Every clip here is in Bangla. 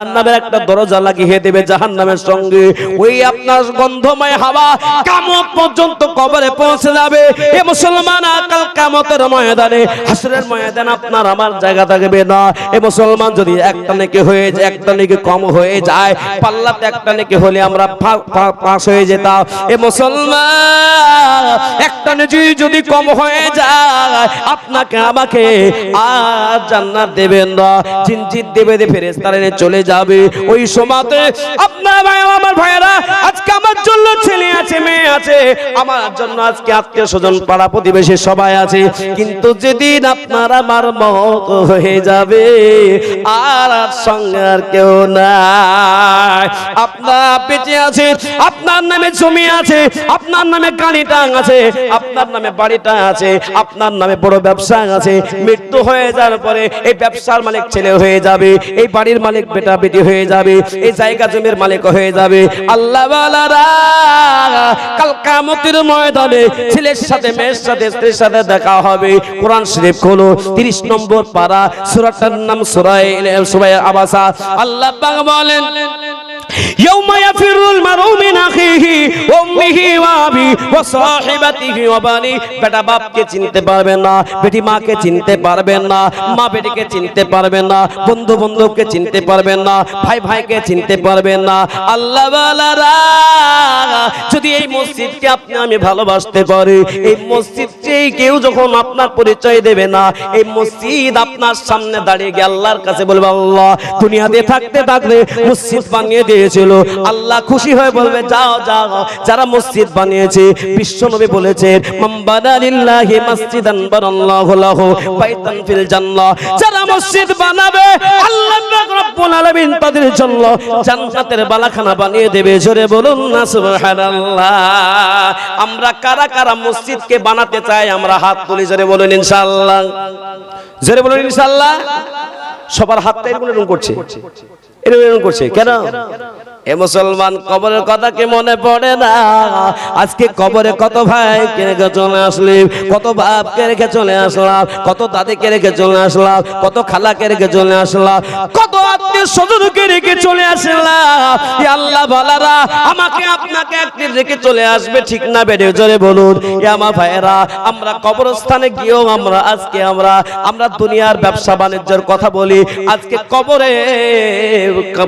জাহান্নামের একটা দরজা লাগিয়ে দেবে জাহান্নামের সঙ্গে। ওই আপনার গন্ধময় হাওয়া পর্যন্ত কবরে পৌঁছে যাবে। মুসলমান আকাল ময়দানে ময়দান আপনার আমার জায়গা থাকবে না। মুসলমান যদি একটা নাকি হয়ে যায়, একটা নাকি কম হয়ে যায়, পাল্লাতে একটা নাকি হলে আমরা পাস হয়ে যেতাম। এ মুসলমান, একটা নাকি যদি কম হয়ে যায়, আপনাকে আমাকে আর জান্নাত দেবেন না। জিনজিত দেবে ফেরেস্তারা চলে যাবে। ওই সময়তে আপনার ভাই আমার ভাইয়েরা আজকে আমার জন্য ছেলে আছে মেয়ে আছে। আমার জন্য আজকে আত্মীয় স্বজন পাড়া প্রতিবেশী সবাই আছে। কিন্তু যেদিন আপনার আমার মত হয়ে যাবে আর আর সঙ্গে আর কেউ নাই। আপনার বেঁচে আছে আপনার নামে জমি আছে আপনার নামে গাড়িটা আছে আপনার নামে বাড়িটা আছে আপনার নামে বড় ব্যবসা আছে। মৃত্যু হয়ে যাওয়ার পরে এই ব্যবসার মালিক ছেলে হয়ে যাবে এই বাড়ির মালিক বেটা বেটি হয়ে যাবে, এই জায়গা জমির মালিক হয়ে যাবে। আল্লাহ কাল কামতের ময়দানে ছেলের সাথে, মেয়ের সাথে, স্ত্রীর সাথে দেখা হবে। কোরআন শরীফ খোলো 30 নম্বর পারা, সুরটার নাম সুরাই সুরাই আবাসা আল্লাহ বলেন يوم يفر المرء من أخيه وأمه وأبيه وصاحبته وبنيه বেটা বাপকে চিনতে পারবে না বেটি মাকে চিনতে পারবেন না মা বেটিকে চিনতে পারবেন না বন্ধু বান্ধবকে চিনতে পারবেন না ভাই ভাইকে চিনতে পারবেন না আল্লাহ বালারা যদি এই মসজিদকে আপনি আমি ভালোবাসতে পারি এই মসজিদকেই কেউ যখন আপনার পরিচয় দেবে না এই মসজিদ আপনার সামনে দাঁড়িয়ে গিয়ে আল্লাহর কাছে বলবে আল্লাহ দুনিয়াতে থাকতে থাকলে মসজিদ বানিয়ে দিয়েছিল। আল্লাহ খুশি হয়ে বলবে, যাও যাও, যারা মসজিদ বানিয়েছে, বিশ্বনবী বলেছেন, মাম্বাদা লিল্লাহি মাসজিদান বারাল্লাহু লাহু বাইতান ফিল জান্নাহ। যারা মসজিদ বানাবে, আল্লাহ রব্বুল আলামিন তাদের জন্য জান্নাতের বালাখানা বানিয়ে দেবে। জোরে বলুন না, সুবহানাল্লাহ। আমরা কারা কারা মসজিদকে বানাতে চাই, আমরা হাত তুলি, জোরে বলুন ইনশাআল্লাহ। জোরে বলুন ইনশাআল্লাহ। সবার হাতটা এরকম করছে? এরকম করছে। কেন? এ মুসলমান কবরের কথা কি মনে পড়ে না? আজকে কবরে কত ভাই কে রেখে চলে আসলি? কত বাপ কে রেখে চলে আসলাম? কত দাদিকে রেখে চলে আসলাম? কত খালাকে রেখে চলে আসলাম? কত আত্মীয় স্বজনকে রেখে চলে আসলাম? আল্লাহ বালারা, আমাকে আপনাকে একদিন রেখে চলে আসবে, ঠিক না বেড়ে জোরে বলুন। এ আমার ভাইয়েরা, আমরা কবরস্থানে গিয়েও আমরা, আজকে আমরা আমরা দুনিয়ার ব্যবসা বাণিজ্যের কথা বলি। আজকে কবরে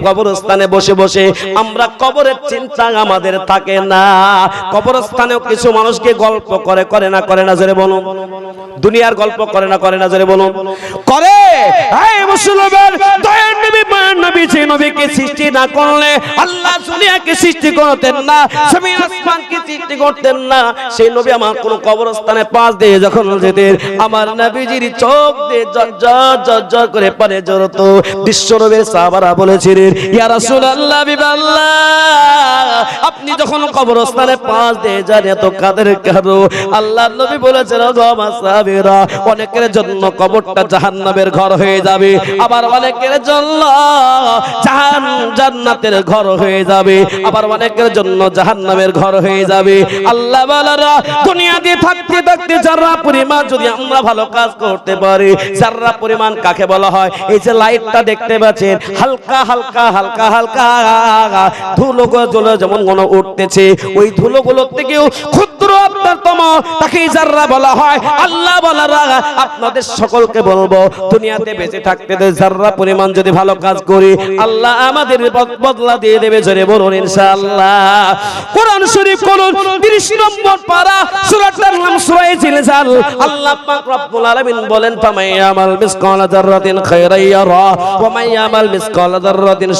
কবরস্থানে বসে বসে আমরা কবরের চিন্তা আমাদের থাকে না। কবরস্থানেও কিছু মানুষকে গল্প করে করে না করে না, জোরে বলুন। দুনিয়ার গল্প করে না করে না, জোরে বলুন। করে! এই মুসলমান, দয়ার নবী, মায়ের নবী যে নবীকে সৃষ্টি না করলে আল্লাহ দুনিয়াকে সৃষ্টি করতেন না জমিন আসমানকে সৃষ্টি করতেন না। সেই নবী আমার কোন কবরস্থানে পাশ দিয়ে যখন যেতেন, আমার নবীজির চোখ দিয়ে জর জর করে পারে জড়তো। বিশ্ব নবীর সাহাবারা আপনি যখন কবরস্থানে পাশ দিয়ে যান, এত কাদের কারও? নবী বলেছেন অনেকের জন্য কবরটা ঘর হয়ে যাবে, আবার অনেকের জন্য জাহান, জান্নাতের ঘর হয়ে যাবে, আবার অনেকের জন্য ঘর হয়ে যাবে। আল্লাহ থাকতে থাকতে যারা পরিমাণ, যদি আমরা ভালো কাজ করতে পারি, যারা পরিমাণ কাকে বলা হয়, এই যে লাইটটা দেখতে পাচ্ছেন, হালকা হালকা হালকা হালকা। ধুলোগুলো যেমন মনে উঠতেছে, ওই ধুলোগুলোর থেকেও ক্ষুদ্র আপনার তম তাকে যারা বলা হয় আল্লাহ বলারা। আপনাদের সকলকে বলব, দুনিয়াতে বেঁচে থাকতে যারা পরিমাণ যদি ভালো কাজ করি, আল্লাহ আমাদের বদলা দিয়ে দেবে, জোরে বলুন ইনশাআল্লাহ। কোরআন শরীফ কোরআন 30 নম্বর পারা, সূরাটার নাম সূরা জিলজাল। আল্লাহ পাক রব্বুল আলামিন বলেন ফামাই আমাল মিসকালা যাররাতিন খায়রান ইয়ারা, ওয়া মাই আমাল মিসকালা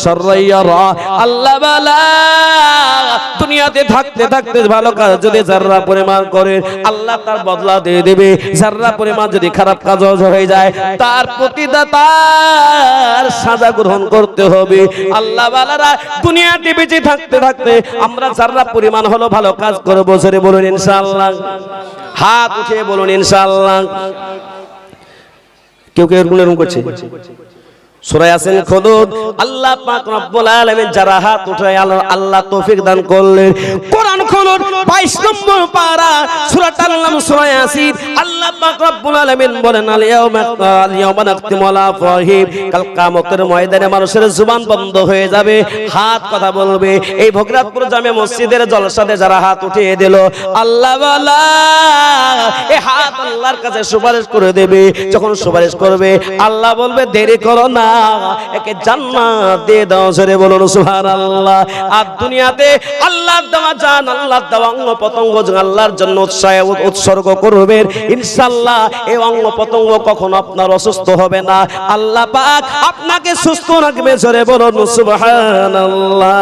শাররান আল্লাহ দুনিয়াতে থাকতে থাকতে ভালো কাজ যদি যাররা পরিমাণ করে, আল্লাহ তার বদলা দিয়ে দেবে। যাররা পরিমাণ যদি খারাপ কাজ হয়ে যায়, তার প্রতিদা তার সাজা গ্রহণ করতে হবে। আল্লাহ দুনিয়াতে বেঁচে থাকতে থাকতে আমরা যাররা পরিমাণ হলো ভালো কাজ করে বছরে বলুন ইনশাআল্লাহ। হাত উঠিয়ে বলুন ইনশাআল্লাহ। কেউ কেউ এরকম এরকম করছে? হাত উঠায়, আল্লাহ আল্লাহ তৌফিক দান করলেন। কোরআন খুলুন 22 নম্বর পারা সূরাটার নাম সূরা ইয়াসিন, আল্লাহ আল্লাহ পাক রব্বুল আলামিন বলেন, আল ইয়াউমা আল ইয়াউমা নাখতিমু আলা আফওয়াহিম কাল কিয়ামতের ময়দানে মানুষের জুবান বন্ধ হয়ে যাবে, হাত কথা বলবে। এই ভগরাতপুর জামে মসজিদের জলসাতে যারা হাত উঠিয়ে দিল, আল্লাহ হাত আল্লাহর কাছে সুপারিশ করে দেবে, যখন সুপারিশ করবে, আল্লাহ বলবে, দেরি করো না একে জান্নাত দিয়ে দাও, জোরে বলুন, সুবহানাল্লাহ। আর দুনিয়াতে আল্লাহর দেওয়া জান, আল্লাহর দেওয়া অঙ্গ প্রত্যঙ্গ আল্লাহর জন্য উৎসর্গ করবেন, ইনশাআল্লাহ এই অঙ্গ প্রত্যঙ্গ কখনো আপনার অসুস্থ হবে না। আল্লাহ পাক আপনাকে সুস্থ রাখবে বলুন, সুবহানাল্লাহ।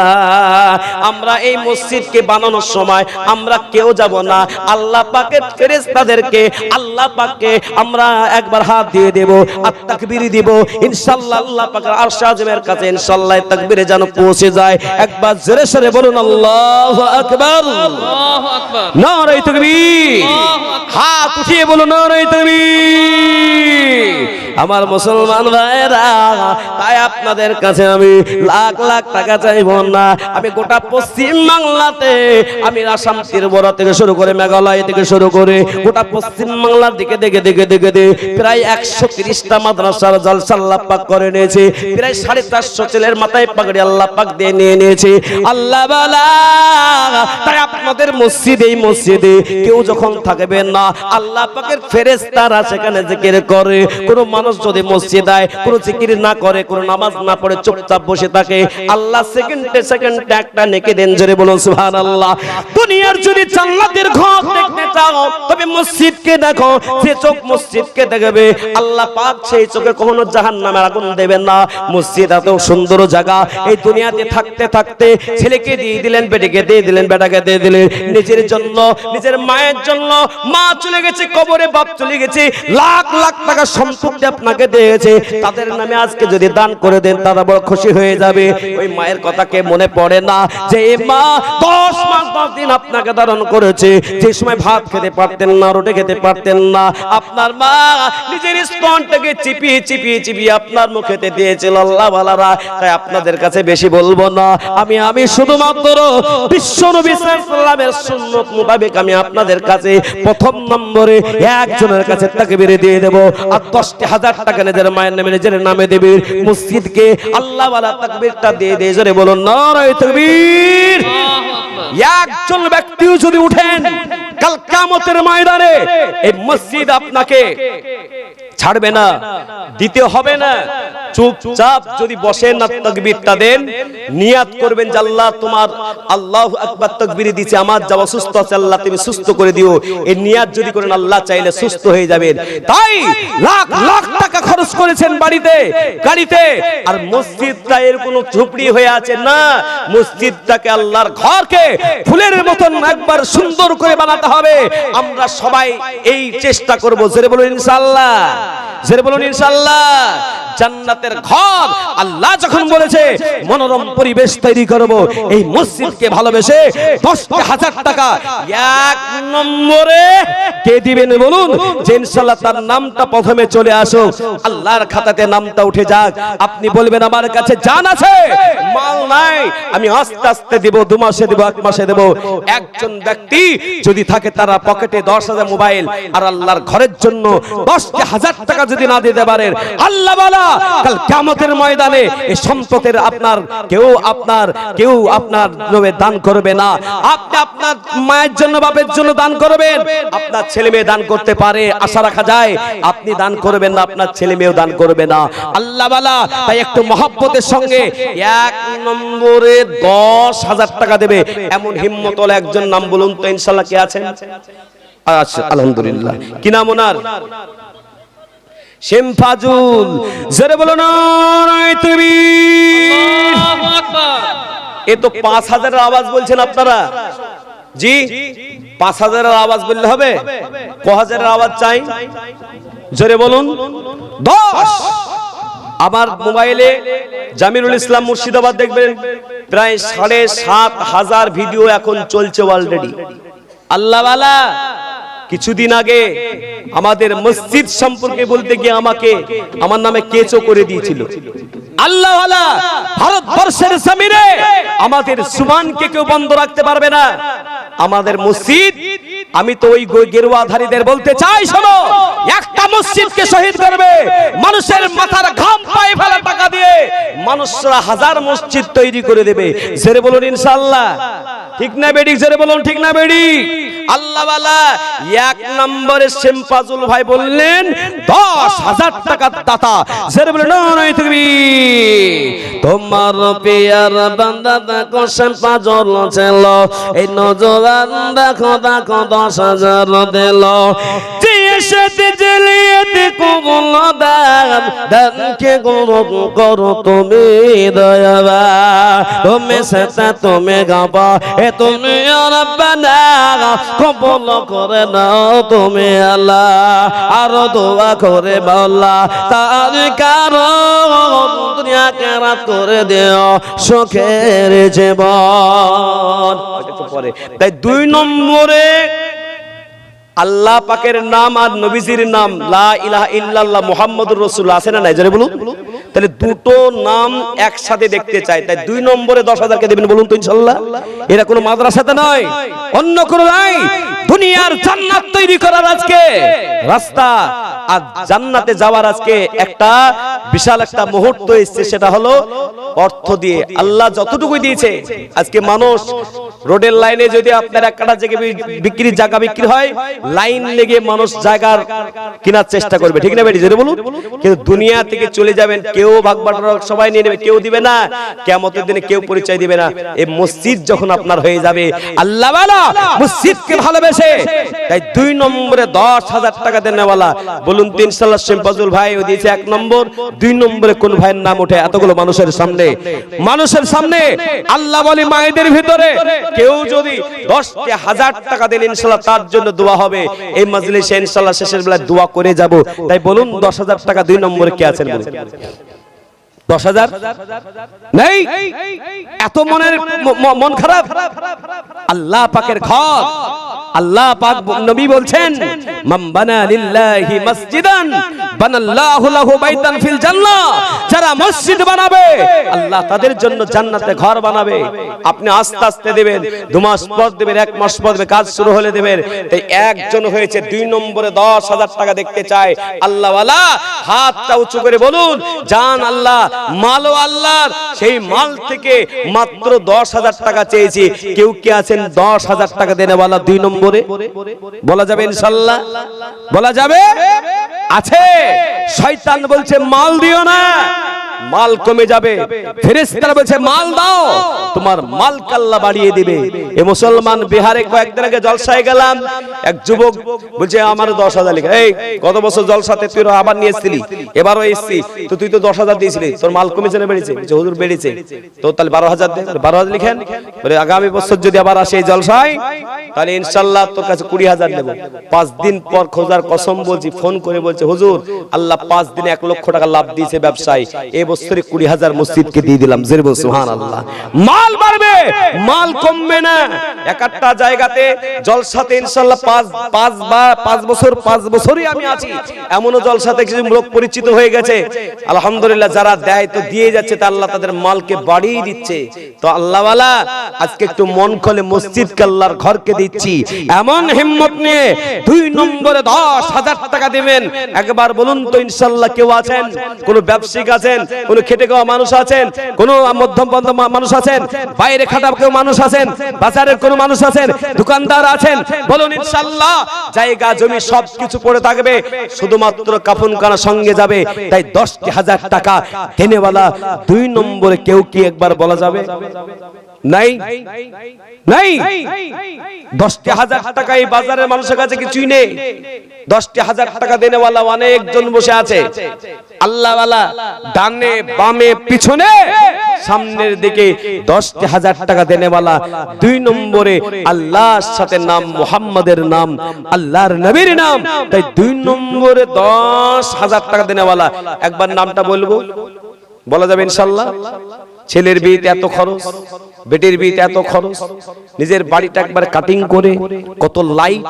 আমরা এই মসজিদকে বানানোর সময় আমরা কেউ যাব না। আল্লাহ পাকের ফেরেশতাদেরকে, আল্লাহ পাককে আমরা একবার হাত দিয়ে দেব আর তাকবীর দিব, ইনশাআল্লাহ আল্লাহ পাকের আরশ আযমের কাছে ইনশাআল্লাহ তাকবীরে যেন পৌঁছে যায়। একবার জোরে সরে বলুন আল্লাহু আকবার। আল্লাহু আকবার। নারায়ে তাকবীর। হাত উঠিয়ে বলুন নারায়ে তাকবীর। আমার মুসলমান ভাইরা তাই আপনাদের কাছে আমি লাখ লাখ টাকা চাইব না। আমি গোটা পশ্চিম বাংলাতে, আমি আসাম ত্রিপুরা থেকে শুরু করে মেঘালয় থেকে শুরু করে গোটা পশ্চিম বাংলার দিকে দেখে দেখে দেখে দেখে প্রায় একশো তিরিশটা মাদ্রাসার জলসা আল্লাহ পাক করে নিয়েছে। প্রায় সাড়ে চারশো ছেলের মাথায় পাগড়ি আল্লাহ পাক দিয়ে নিয়ে নিয়েছে। আল্লাহ তাই আপনাদের মসজিদে, এই মসজিদে কেউ যখন থাকবে না, আল্লাহ পাকের ফেরেশতারা সেখানে জিকির করে। কোনো মানুষ যদি মসজিদ আয় কোনো জিকির না করে, কোনো নামাজ না পড়ে, চুপচাপ বসে থাকে, আল্লাহ সেকেন্ডে সেকেন্ডে একটা নেকে দেন, জোরে বলুন, সুবহানাল্লাহ। দুনিয়ার যদি জান্নাতের ঘর দেখতে চাও, তবে মসজিদকে দেখো, যে চোখ মসজিদকে দেখবে, আল্লাহ পাক সেই চোখে কখনো জাহান্নামের আগুন দেবেন না। মসজিদ এত সুন্দর জায়গা, এই দুনিয়াতে থাকতে থাকতে ছেলেকে দিয়ে দিলেন, বেটিকে দিয়ে দিলেন, বেটাকে দিয়ে দিলেন, নিজের জন্য, নিজের মায়ের জন্য, মা চলে গেছে, কবরে বাপ চলে গেছে, লাখ লাখ টাকা সম্পত্তি আপনাকে দিয়েছে, তাদের নামে আজকে যদি দান করে দেন, তারা বড় খুশি হয়ে যাবে। ওই মায়ের কথা কে মনে পড়ে না? যে মা দশ মাস, দশ দিন আপনাকে ধারণ করেছে, যে সময় ভাত খেতে পারতেন না, রুটি খেতে পারতেন না, আপনার মা নিজের স্তনটাকে চিপিয়ে চিপিয়ে চিপিয়ে আপনার মুখেতে দিয়েছিল আল্লাহ বালারা তাই আপনাদের কাছে বেশি বলব না। আমি আমি শুধুমাত্র বিশ্ব নবী সাল্লামের সুন্নত মোতাবেক আমি আপনাদের কাছে প্রথম নম্বরে একজনের কাছে তাকে তাকবীর দিয়ে দেব। আর দশটি হাজার টাকা নিজের মায়ের নামে নিজের নামে দেবে। মসজিদকে আল্লাহ বালা তাকবীরটা দিয়ে দিয়ে জোরে বলুন, নারায়ে তাকবীর। একজন ব্যক্তিও যদি উঠেন, কাল কিয়ামতের ময়দানে এই মসজিদ আপনাকে ছাড়বে না, দিতে হবে না। চুপচাপ যদি বসেন না দেন, নিয়াত করবেন যে আল্লাহ তোমার, আল্লাহ আকবার তাকবীর দিচ্ছে আমার যা অসুস্থ আছে, আল্লাহ তুমি সুস্থ করে দিও। এই নিয়াত যদি করেন, আল্লাহ চাইলে সুস্থ হয়ে যাবেন। তাই লাখ লাখ টাকা খরচ করেছেন বাড়িতে, গাড়িতে, আর মসজিদটা এর কোনো ঝুপড়ি হয়ে আছে না। মসজিদটাকে আল্লাহর ঘরকে ফুলের মতন একবার সুন্দর করে বানাতে হবে। আমরা সবাই এই চেষ্টা করব। জোরে বলুন ইনশাআল্লাহ। জোরে বলুন ইনশাআল্লাহ। জান্নাতের ঘর আল্লাহ যখন বলেছে, মনোরম পরিবেশ তৈরি করব। এই মসজিদকে ভালোবেসে দশটা হাজার টাকা এক নম্বরে কে দিবেন বলুন? যে ইনশাআল্লাহ তার নামটা প্রথমে চলে আসো আল্লাহর খাতাতে নামটা উঠে যাক। আপনি বলবেন, আমার কাছে জান আছে। মাল নাই। আমি আস্তে আস্তে দিব, দু মাসে দিব, এক মাসে দেব। একজন ব্যক্তি যদি থাকে, তারা পকেটে দশ হাজার মোবাইল, আর আল্লাহর ঘরের জন্য দশটি হাজার টাকা যদি না দিতে পারেন, আল্লাহ বালা কাল কিয়ামতের ময়দানে এই সম্পদের আপনার কেউ আপনার কেউ আপনার নামে দান করবে না। আপনি আপনার মায়ের জন্য, বাপের জন্য দান করবেন। আপনার ছেলে মেয়ে দান করতে পারে, আশা রাখা যায়। আপনি দান করবেন না, আপনার ছেলে মেয়েও দান করবে না। আল্লাহ বালা তাই একটু মহব্বতের সঙ্গে এক নম্বরে দশ হাজার টাকা দেবে। এমন হিম্মত একজন নাম বলুন তো ইনশাল্লাহ কে আছেন? আচ্ছা আলহামদুলিল্লাহ। কি নাম ওনার? শেমফাজুল জোরে বলো তুমি এ তো পাঁচ হাজারের আওয়াজ বলছেন আপনারা। জি পাঁচ হাজারের আওয়াজ বললে হবে। ক হাজারের আওয়াজ চাই? জোরে বলুন। দশ। আমার মোবাইলে জামিরুল ইসলাম মুর্শিদাবাদ দেখবেন, প্রায় সাড়ে সাত হাজার ভিডিও এখন চলছে অলরেডি আল্লাহওয়ালা, কিছুদিন আগে আমাদের মসজিদ সম্পর্কে বলতে গিয়ে আমাকে, আমার নামে কেচো করে দিয়েছিল। আল্লাহ ভারতবর্ষের জমিনে আমাদের সুমানকে কেউ বন্ধ রাখতে পারবে না। আমাদের মসজিদ আমি তো ওই গেরুয়াধারীদের বলতে চাই, শোনো। একটা মসজিদকে শহীদ করবে, মানুষের মাথার ঘাম পায়ে ফেলা টাকা দিয়ে। মানুষরা হাজার মসজিদ তৈরি করে দেবে। জেরে বলুন ইনশাআল্লাহ। ঠিক না বেডি? জেরে বলুন, ঠিক না বেডি? আল্লাহ বালা এক নম্বরে শেমফাজুল ভাই বললেন, দশ হাজার টাকার দাতা। জেরে বলুন, না নাই তুমি। তোমার পেয়ার বান্দা দেখো শেমফাজুল ছিল। এই নজরান দেখো দেখো। দশ হাজার দিল এসেতে জেলিয়েতে কবল দান দানকে করো করো তুমি দয়াবা, তুমি সেটা তুমি গাবা, এ তুমি রব্বানা কবল করে নাও তুমি আল্লাহ, আর দোয়া করে বল্লা, তার কারণ দুনিয়া কেরাত করে দিও সুখের জীবন। তাই দুই নম্বরে আল্লাহ পাকের নাম আর নবীজির নাম, লা ইলাহা ইল্লাল্লাহ মুহাম্মাদুর রাসূলুল্লাহ আছে না নাই? জোরে বলুন। তাহলে দুটো নাম একসাথে দেখতে চাই। তাই দুই নম্বরে দশ হাজার কে দেবেন বলুন তো ইনশাল্লাহ। এরা কোনো মাদ্রাসাতে নয়, অন্য কোনো নাই। দুনিয়ার জান্নাত তৈরি করার আজকে রাস্তা। আর জান্নাতে যাওয়ার আজকে একটা বিশাল একটা মুহূর্ত এসেছে, সেটা হলো অর্থ দিয়ে। আল্লাহ যতটুকু দিয়েছে, আজকে মানুষ রোডের লাইনে যদি আপনার এক কাটা জায়গা বিক্রির জায়গা বিক্রি হয়, লাইন লেগে মানুষ জায়গার কেনার চেষ্টা করবে। ঠিক না বেটি? যেটা বলুন। কিন্তু দুনিয়া থেকে চলে যাবেন কেউ ভাগ সবাই নিয়ে নেবে, কেউ দিবে না। কেমতের দিনে কেউ পরিচয় দিবে না। এই মসজিদ যখন আপনার হয়ে যাবে, আল্লাহ মসজিদকে ভালোবেসে। তাই দুই নম্বরে দশ হাজার টাকা দেনেওয়ালা বলুন তিন সাল্লাহ শেমপাজুল ভাই ও দিয়েছে এক নম্বর। দুই নম্বরে কোন ভাইয়ের নাম ওঠে? এতগুলো মানুষের সামনে। মানুষের সামনে, আল্লাহ বলে মায়েদের ভিতরে। কেউ যদি দশটি হাজার টাকা দেন ইনশাল্লাহ তার জন্য দোয়া হবে। এই মাজলিসে ইনশাল্লাহ শেষের বেলায় দোয়া করে যাব। তাই বলুন, দশ হাজার টাকা দুই নম্বরে কে আছেন বলুন? দশ হাজার? নেই। এত মনের মন খারাপ? আল্লাহ পাকের ঘর। আল্লাহ পাক নবী বলছেন মাম্বানা বানা লিল্লাহি মসজিদান যারা মসজিদ বানাবে, আল্লাহ তাদের জন্য জান্নাতে ঘর বানাবে। আপনি আস্তে আস্তে দেবেন, দু মাস পর দেবেন, এক মাস পর কাজ শুরু হলে দেবেন। একজন হয়েছে, দুই নম্বরে দশ হাজার টাকা দেখতে চায়। আল্লাহওয়ালা হাতটা উঁচু করে বলুন, জান আল্লাহ, মালও আল্লাহর। সেই মাল থেকে মাত্র দশ হাজার টাকা চেয়েছি। কেউ কে আছেন দশ হাজার টাকা দেনেওয়ালা দুই নম্বরে? বলা যাবে ইনশাল্লাহ? বলা যাবে? আছে। শয়তান বলছে মাল দিও না। মাল কমে যাবে। ফেরেশতারা বলছে মাল দাও তোমার মাল কাল্লা বাড়িয়ে দিবে। এ মুসলমান বিহারে কয়েকদিন আগে জলসায় গেলাম এক যুবক বলছে আমার দশ হাজার লিখে এই কত বছর জলসাতে তুই আবার নিয়ে এসেছিলি? এবারও এসছি। তো তুই তো দশ হাজার দিয়েছিলি। তোর মাল কমেছে না বেড়েছে। বলছে, হুজুর বেড়েছে। তো তাহলে বারো হাজার দে বারো হাজার লিখেন। বলে আগামী বছর যদি আবার আসে এই জলসায় তাহলে ইনশাল্লাহ তোর কাছে কুড়ি হাজার নেব। পাঁচ দিন পর খোঁজার কসম বলছি ফোন করে বলছে হুজুর আল্লাহ পাঁচ দিনে এক লক্ষ টাকা লাভ দিয়েছে ব্যবসায়। এই বছরে কুড়ি হাজার মসজিদকে দিয়ে দিলাম। জের সুহান আল্লাহ মাল বাড়বে, মাল কমবে না। এক একটা জায়গাতে জলসাতে ইনশাল্লাহ পাঁচ পাঁচ বা পাঁচ বছর, পাঁচ বছরই আমি আছি। এমনও জলসাতে কিছু লোক পরিচিত হয়ে গেছে। আলহামদুলিল্লাহ যারা দেয় তো দিয়ে যাচ্ছে, তা আল্লাহ তাদের মালকে বাড়িয়ে দিচ্ছে। তো আল্লাহওয়ালা, আজকে একটু মন খোলে মসজিদকে আল্লাহর ঘরকে দিচ্ছি। এমন হিম্মত নিয়ে দুই নম্বরে দশ হাজার টাকা দিবেন। একবার বলুন তো ইনশাল্লাহ কেউ আছেন? কোন ব্যবসায়িক আছেন? কোন খেটে খাওয়া মানুষ আছেন, কোনো মধ্যম পন্থ মানুষ আছেন, বাইরে খাটা কেউ মানুষ আছেন, বাজারের কোনো মানুষ আছেন, দোকানদার আছেন, বলুন ইনশাল্লাহ জায়গা, জমি সব কিছু পড়ে থাকবে, শুধুমাত্র কাফন কানা সঙ্গে যাবে, তাই দশটি হাজার টাকা দেনেওয়ালা দুই নম্বরে কেউ কি একবার বলা যাবে? নাই। নাই। দশটি হাজার টাকা এই বাজারের মানুষের কাছে কিছুই নেই। দশটি হাজার টাকা দেনেওয়ালা অনেকজন বসে আছে। আল্লাহওয়ালা ডানে বামে পিছনে সামনের দিকে দশটি হাজার টাকা দেনেওয়ালা দুই নম্বরে আল্লাহর সাথে নাম মোহাম্মদের নাম আল্লাহর নবীর নাম। তাই দুই নম্বরে দশ হাজার টাকা দেনেওয়ালা। একবার নামটা বলব। বলা যাবে ইনশাল্লাহ? ছেলের বিয়েতে এত খরচ, বেটির বিয়েতে এত খরচ, নিজের বাড়িটা একবার কাটিং করে কত লাইট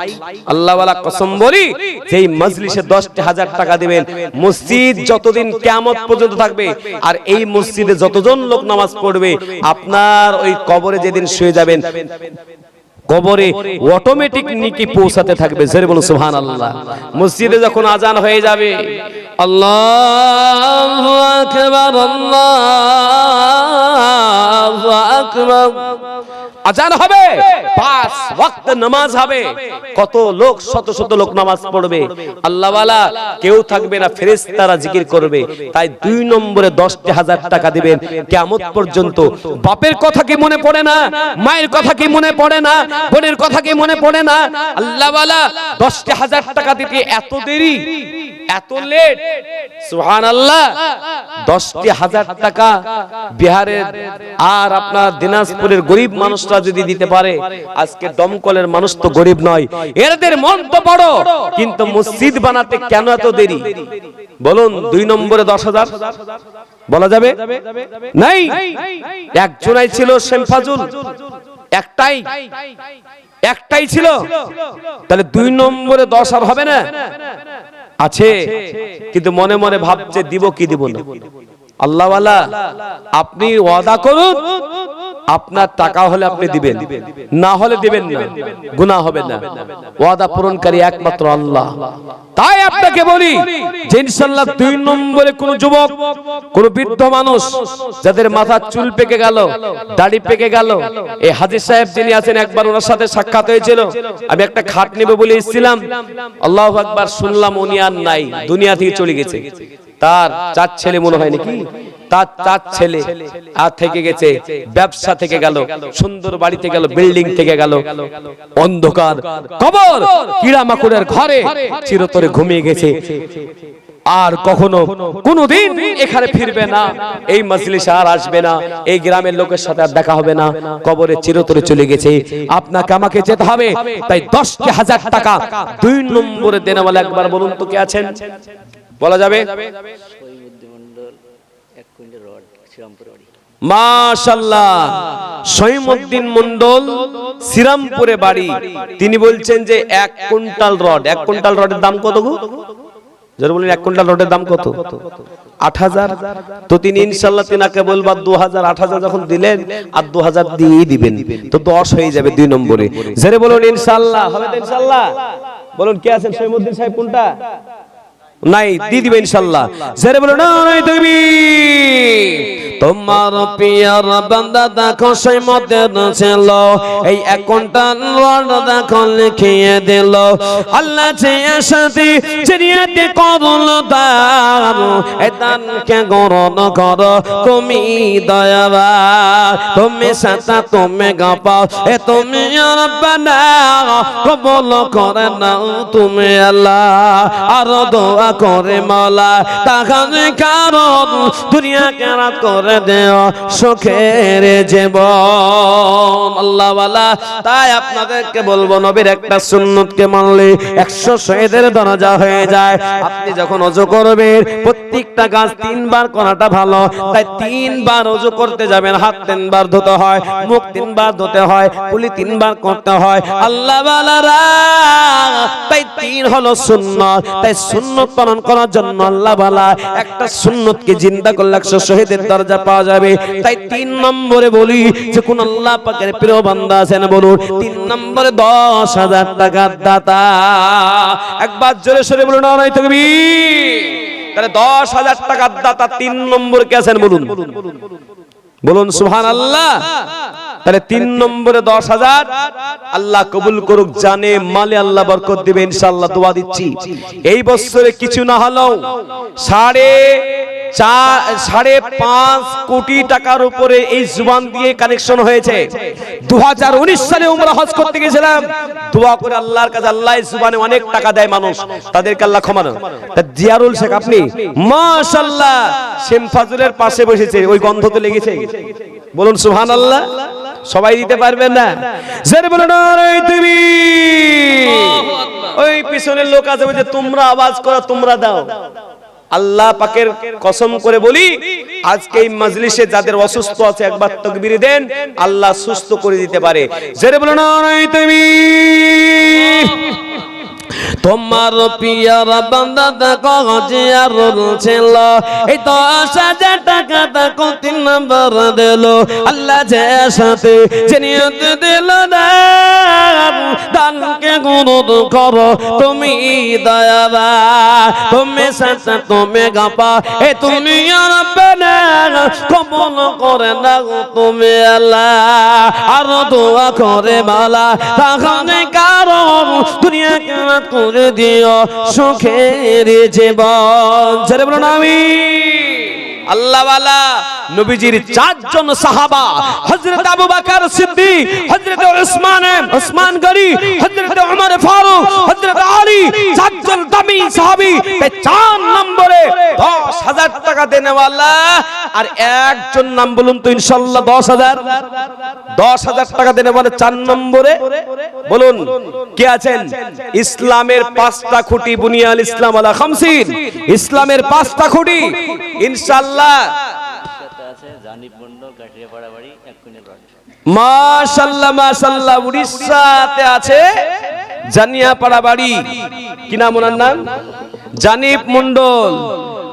আল্লাহওয়ালা কসম বলি, যেই মজলিসে দশটি হাজার টাকা দেবেন, মসজিদ যতদিন কেমত পর্যন্ত থাকবে, আর এই মসজিদে যতজন লোক নামাজ পড়বে, আপনার ওই কবরে যেদিন শুয়ে যাবেন কবরে অটোমেটিক নিকি পৌঁছাতে থাকবে। জেরে বলুন সুহান আল্লাহ মসজিদে যখন আজান হয়ে যাবে আল্লাহ আকবার আল্লাহু আকবার। আজান হবে। পাঁচ ওয়াক্ত নামাজ হবে। কত লোক শত শত লোক নামাজ পড়বে। আল্লাহওয়ালা কেউ থাকবে না ফেরেশতারা জিকির করবে। তাই দুই নম্বরে দশটি হাজার টাকা দিবেন। কেমত পর্যন্ত বাপের কথা কি মনে পড়ে না? মায়ের কথা কি মনে পড়ে না? বোনের কথা কি মনে পড়ে না? আল্লাহওয়ালা দশটি হাজার টাকা দিতে এত দেরি? এত লেট সুহান আল্লাহ দশটি হাজার টাকা বিহারের আর আপনার দিনাজপুরের গরিব মানুষরা যদি দিতে পারে আজকে দমকলের মানুষ তো গরিব নয়। এদের মন তো বড় কিন্তু মসজিদ বানাতে কেন এত দেরি? বলুন দুই নম্বরে দশ হাজার? বলা যাবে? নাই। একজনাই ছিল শেমফাজুল একটাই। একটাই ছিল। তাহলে দুই নম্বরে দশ আর হবে না? আছে কিন্তু মনে মনে ভাবছে দিব কি দিব না? আল্লাহওয়ালা আপনি ওয়াদা করুন আপনার টাকা হলে আপনি দিবেন। না হলে দিবেন না। গুনাহ হবে না। ওয়াদা পূরণকারী একমাত্র আল্লাহ। তাই আপনাকে বলি যে ইনশাআল্লাহ দুই নম্বরে কোন যুবক কোন বৃদ্ধ মানুষ যাদের মাথার চুল পেকে গেল দাড়ি পেকে গেল এই হাজির সাহেব যিনি আছেন একবার ওনার সাথে সাক্ষাৎ হয়েছিল। আমি একটা খাট নেব বলে এসেছিলাম। আল্লাহ আকবার শুনলাম উনি আর নাই দুনিয়া থেকে চলে গেছে। তার চার ছেলে মনে হয় নাকি? তার চার ছেলে আর থেকে গেছে, ব্যবসা থেকে গেল, সুন্দর বাড়িতে গেল, বিল্ডিং থেকে গেল, অন্ধকার, কবর, কিড়ামাকুড়ের ঘরে চিরতরে ঘুমিয়ে গেছে। আর কখনো কোনোদিন এখানে ফিরবে না, এই মজলিসে আর আসবে না, এই গ্রামের লোকের সাথে আর দেখা হবে না, কবরে চিরতরে চলে গেছে। আপনাকে আমাকে যেতে হবে, তাই দশটি হাজার টাকা, দুই নম্বরে দেনাওয়ালা একবার বলুন তো কে আছেন? বলা যাবে? মাশাল্লাহ। মন্ডল শ্রীরামপুরে বাড়ি। তিনি বলছেন যে এক কুইন্টাল রড এক কুইন্টাল রডের দাম কত গো? যারা বলেন এক কুইন্টাল রডের দাম কত? আট হাজার। তো তিনি ইনশাল্লাহ তিনাকে বলবা দু হাজার আট হাজার যখন দিলেন আর দু হাজার দিয়ে দিবেন। তো দশ হয়ে যাবে দুই নম্বরে। জেরে বলুন ইনশাল্লাহ। হবে ইনশাল্লাহ? বলুন কে আছেন? সৈমুদ্দিন সাহেব কোনটা? নাই, দিয়ে দিবে ইনশাল্লাহ। জেরে বলুন নাই তুমি তোমার পিয়ার বান্দা, দেখো সেই মতের ছিল এই এক ঘণ্টার রড দেখো লিখিয়ে দিল। আল্লাহ চেয়ে সাথে চিনিয়াতে করল দান। এ দানকে গরণ কর, তুমি দয়াবা তুমি সাতা, তুমি গাপা এ তুমি আর বানা কবল করে নাও তুমি আল্লাহ। আর দোয়া করে মালা, তাহার কারণ দুনিয়া কেনা করে দেও সুখের জীবন। আল্লাহ ওয়ালা তাই আপনাদেরকে বলব, নবীর একটা সুন্নতকে মানলে একশো শহীদের দরজা হয়ে যায়। আপনি যখন অজু করবেন, প্রত্যেকটা গাছ তিনবার করাটা ভালো, তাই তিনবার অজু করতে যাবেন, হাত তিনবার ধুতে হয়, মুখ তিনবার ধুতে হয়, কুলি তিনবার করতে হয়। আল্লাহ তাই তিন হলো সুন্নত, তাই সুন্নত পালন করার জন্য আল্লাহ বালা একটা সুন্নতকে জিন্দা করলে একশো শহীদের দরজা পাওয়া যাবে। তাই তিন নম্বরে বলি যে কোন আল্লাহ পাকের প্রিয় বান্দা আছেন, বলুন, তিন নম্বরে দশ হাজার টাকার দাতা। একবার জোরে সরে বলুন নাই তুমি তাহলে দশ হাজার টাকার দাতা তিন নম্বর কে আছেন, বলুন। বলুন সুহান আল্লাহ তাহলে তিন নম্বরে দশ হাজার। আল্লাহ কবুল করুক, জানে, মালে আল্লাহ বরকত দিবে ইনশাল্লাহ দোয়া দিচ্ছি। এই বছরে কিছু না হলেও সাড়ে চার, সাড়ে পাঁচ কোটি টাকার উপরে এই জুবান দিয়ে কানেকশন হয়েছে। দু হাজার উনিশ সালে উমরা হজ করতে গেছিলাম। দোয়া করে আল্লাহর কাছে, আল্লাহ জুবানে অনেক টাকা দেয় মানুষ। তাদেরকে আল্লাহ ক্ষমা তা জিয়ারুল শেখ, আপনি মাশাল্লাহ শেমফাজুলের পাশে বসেছে, ওই গন্ধ তো লেগেছে বলুন সুহান আল্লাহ সবাই দিতে পারবেন না? জেরে বলুন তুমি। ওই পিছনের লোক আছে বলছে তোমরা আওয়াজ করো তোমরা দাও। আল্লাহ পাকের কসম করে বলি আজকে এই মজলিসে যাদের অসুস্থ আছে একবার তকবির দেন আল্লাহ সুস্থ করে দিতে পারে। জেরে বলুন তুমি। তোমার পিয়ার বান্দা দেখো জিয়ার ছিল। এই দশ হাজার টাকা দেখো তিন নম্বর দিল। আল্লাহ যে সাথে যে নিয়ত দিল দানকে গুরুদ করো, তুমি দয়াবা। তুমি সাথে, তুমি গাপা। এ তুমি আর কবল করে না তুমি আল্লাহ। আর দোয়া করে মালা তাহলে কারণ দুনিয়া কেন করে দিও সুখের জীবন। ছেড়ে না আমি আল্লাহওয়ালা নবীজির চারজন সাহাবা, হযরত আবু বকর সিদ্দিক, হযরত উসমান উসমান গনি, হযরত ওমর ফারুক, হযরত আলী, চারজন দামি সাহাবী এই চার নম্বরে 10000 টাকা দেনেওয়ালা আর একজন নাম বলুন তো ইনশাআল্লাহ 10000 10000 টাকা দেনে বলে চার নম্বরে। বলুন, কে আছেন? ইসলামের পাঁচটা খুঁটি বুনিয়াল ইসলাম আলা খামসিন। ইসলামের পাঁচটা খুঁটি, ইনশাআল্লাহ মন্ডল কাঠিয়াপাড়া বাড়ি এক রড উড়িষ্যাতে আছে জানিয়াপাড়া বাড়ি। কি নাম ওনার নাম? জানিব মন্ডল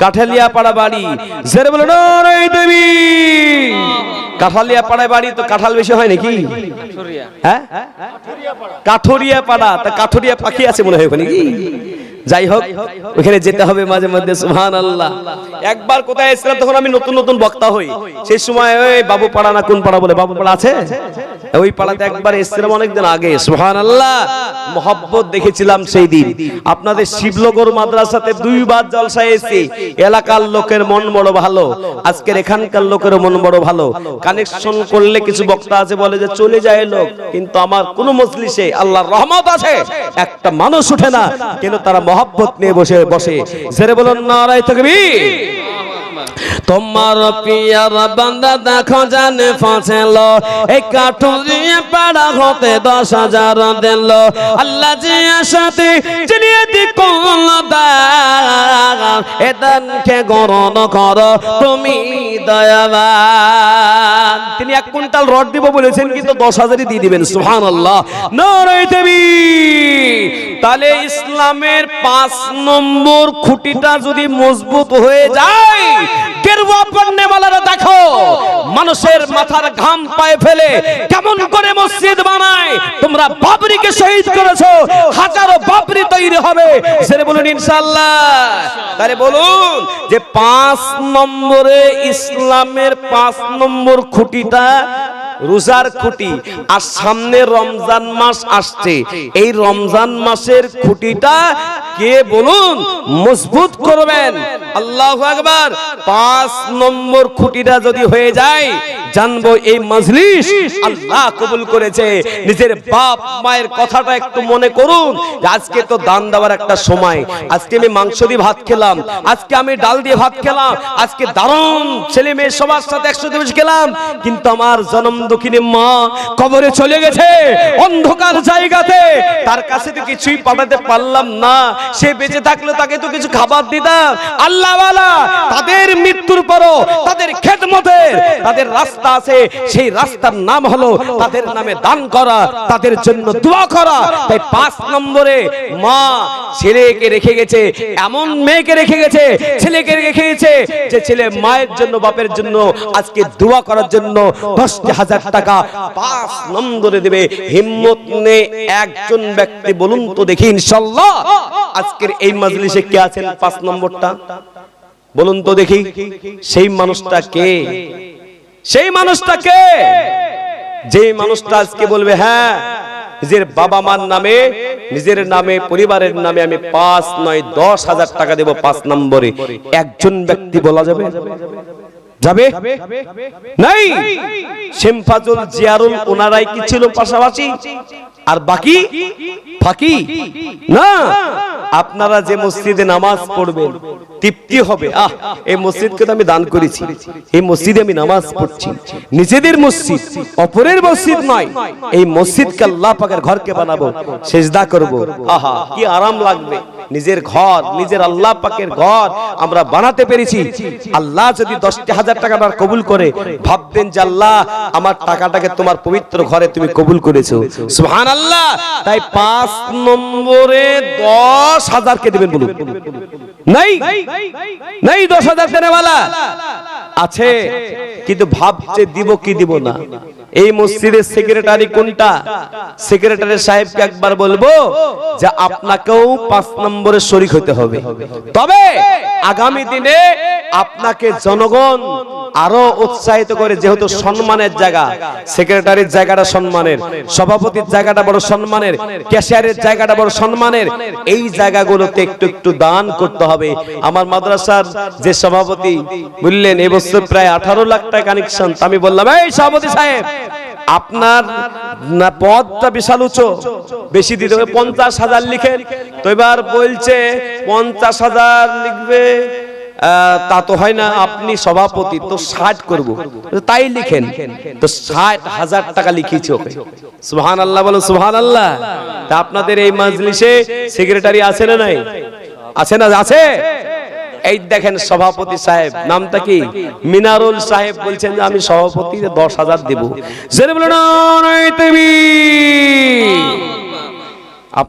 কাঠালিয়া পাড়া বাড়ি। জেরে বলো নরই দেবী। কাঠালিয়া পাড়া বাড়ি তো কাঁঠাল বেশি হয় নাকি? হ্যাঁ? কাঠুরিয়া পাড়া তা কাঠুরিয়া পাখি আছে মনে হয় ওখানে কি? যাই হোক ওখানে যেতে হবে মাঝে মধ্যে সুহান আল্লাহ একবার কোথায় এসেছিলাম তখন আমি নতুন নতুন বক্তা হই। সেই সময় ওই বাবু পাড়া না কোন পাড়া বলে, বাবু পাড়া আছে? ওই পাড়াতে একবার এসেছিলাম অনেকদিন আগে সুহান আল্লাহ মহব্বত দেখেছিলাম সেই দিন। আপনাদের শিবলগর মাদ্রাসাতে দুইবার জলসায় এসেছি। এলাকার লোকের মন বড় ভালো, আজকের এখানকার লোকের মন বড় ভালো। কানেকশন করলে কিছু বক্তা আছে বলে যে, চলে যায় লোক। কিন্তু আমার কোন মজলিসে আল্লাহর রহমত আছে। একটা মানুষ উঠে না, কিন্তু তারা মহব্বত নিয়ে বসে বসে। জেরে বলুন নারায় তাকবীর। তোমার পিয়ার বান্দা দেখো জানে ফাঁসেল। এই কাঠুরিয়ে পাড়া হতে দশ হাজার দিল। আল্লাহ যে সাথে চিনিয়ে দি কোন এ দানকে গরণ কর, তুমি দয়াবান। তিনি এক কুইন্টাল রড দিব বলেছেন, কিন্তু দশ হাজারই দিয়ে দিবেন। সুহান আল্লাহ দেবী তাহলে ইসলামের পাঁচ নম্বর খুঁটিটা যদি মজবুত হয়ে যায় পাঁচ নম্বরে ইসলামের পাঁচ নম্বর খুঁটিটা রোজার খুঁটি। আর সামনে রমজান মাস আসছে। এই রমজান মাসের খুঁটিটা কে বলুন? মজবুত করবেন। আল্লাহ আকবার। পাঁচ নম্বর খুঁটিটা যদি হয়ে যায় জানব এই মজলিস আল্লাহ কবুল করেছে। নিজের বাপ মায়ের কথাটা একটু মনে করুন। আজকে তো দান দেওয়ার একটা সময়। আজকে আমি মাংস দিয়ে ভাত খেলাম। আজকে আমি ডাল দিয়ে ভাত খেলাম। আজকে দারুণ ছেলে মেয়ে সবার সাথে একসাথে বসে খেলাম। কিন্তু আমার জন্ম দক্ষিণে মা কবরে চলে গেছে অন্ধকার জায়গাতে। তার কাছে তো কিছুই পাঠাতে পারলাম না। সে বেঁচে থাকলে তাকে তো কিছু খাবার দিতাম। আল্লাহ তাদের মৃত্যুর পরও তাদের খেদমতের তাদের রাস্তা আছে, সেই রাস্তার নাম হলো তাদের নামে দান করা, তাদের জন্য দোয়া করা। তাই পাঁচ নম্বরে মা ছেলেকে রেখে গেছে, এমন মেয়েকে রেখে গেছে, ছেলেকে রেখে গেছে, যে ছেলে মায়ের জন্য, বাপের জন্য আজকে দোয়া করার জন্য দশ হাজার টাকা পাঁচ নম্বরে দেবে। হিম্মত নে একজন ব্যক্তি বলুন তো দেখি, ইনশাল্লাহ। আজকের এই মাজলিসে কে আছেন পাঁচ নম্বরটা? বলুন তো দেখি, সেই মানুষটা কে? সেই মানুষটাকে যে মানুষটা আজকে বলবে হ্যাঁ নিজের বাবা মার নামে নিজের নামে পরিবারের নামে আমি পাঁচ নয় দশ হাজার টাকা দেব পাঁচ নম্বরে। একজন ব্যক্তি বলা যাবে? যাবে? নাই! শেমফাজুল জিয়ারুল ওনারাই কি ছিল পাশাপাশি? আর বাকি? ফাঁকি? না। আপনারা যে মসজিদে নামাজ পড়বেন, তৃপ্তি হবে। আহ, এই মসজিদকে তো আমি দান করেছি। এই মসজিদে আমি নামাজ পড়ছি। নিজেদের মসজিদ, অপরের মসজিদ নয়। এই মসজিদকে আল্লাহ পাকের ঘরকে বানাবো, সেজদা করব। আহা, কি আরাম লাগবে। নিজের ঘর, নিজের আল্লাহ পাকের ঘর আমরা বানাতে পেরেছি। আল্লাহ যদি দশটি হাজার টাকা আমার কবুল করে, ভাববেন যে আল্লাহ, আমার টাকাটাকে তোমার পবিত্র ঘরে তুমি কবুল করেছ। সুহান আল্লাহ, তাই পাঁচ নম্বরে দশ হাজার কে দেবেন বলুন। নাই? নাই দশ হাজার দেনেওয়ালা আছে, কিন্তু ভাবছে দিব কি দিব না। এই মসজিদের সেক্রেটারি কোনটা? সেক্রেটারি সাহেবকে একবার বলব যে আপনাকেও পাঁচ নম্বরে শরিক হতে হবে। তবে আগামী দিনে আপনাকে জনগণ আরও উৎসাহিত করে, যেহেতু সম্মানের জায়গা, সেক্রেটারির জায়গাটা সম্মানের, সভাপতির জায়গাটা বড় সম্মানের, ক্যাশিয়ারের জায়গাটা বড় সম্মানের, এই জায়গাগুলোতে একটু একটু দান করতে হবে। আমার মাদ্রাসার যে সভাপতি বললেন এবছর প্রায় আঠারো লাখ টাকা কানেকশন। আমি বললাম, এই সভাপতি সাহেব আপনার পদটা বিশাল উঁচু বেশি দিতে হবে, পঞ্চাশ হাজার লিখেন। তো এবার বলছে, পঞ্চাশ হাজার লিখবে তা তো হয় না, আপনি সভাপতি, তো ষাট করব। তাই লিখেন। তো ষাট হাজার টাকা লিখিয়েছি ওকে। সুহান আল্লাহ বলো সুহান আল্লাহ তা আপনাদের এই মাজলিসে সেক্রেটারি আছে না নাই? আছে না, আছে? এই দেখেন সভাপতি সাহেব, নামটা কি? মিনারুল সাহেব বলছেন যে আমি সভাপতি দশ হাজার দেবো।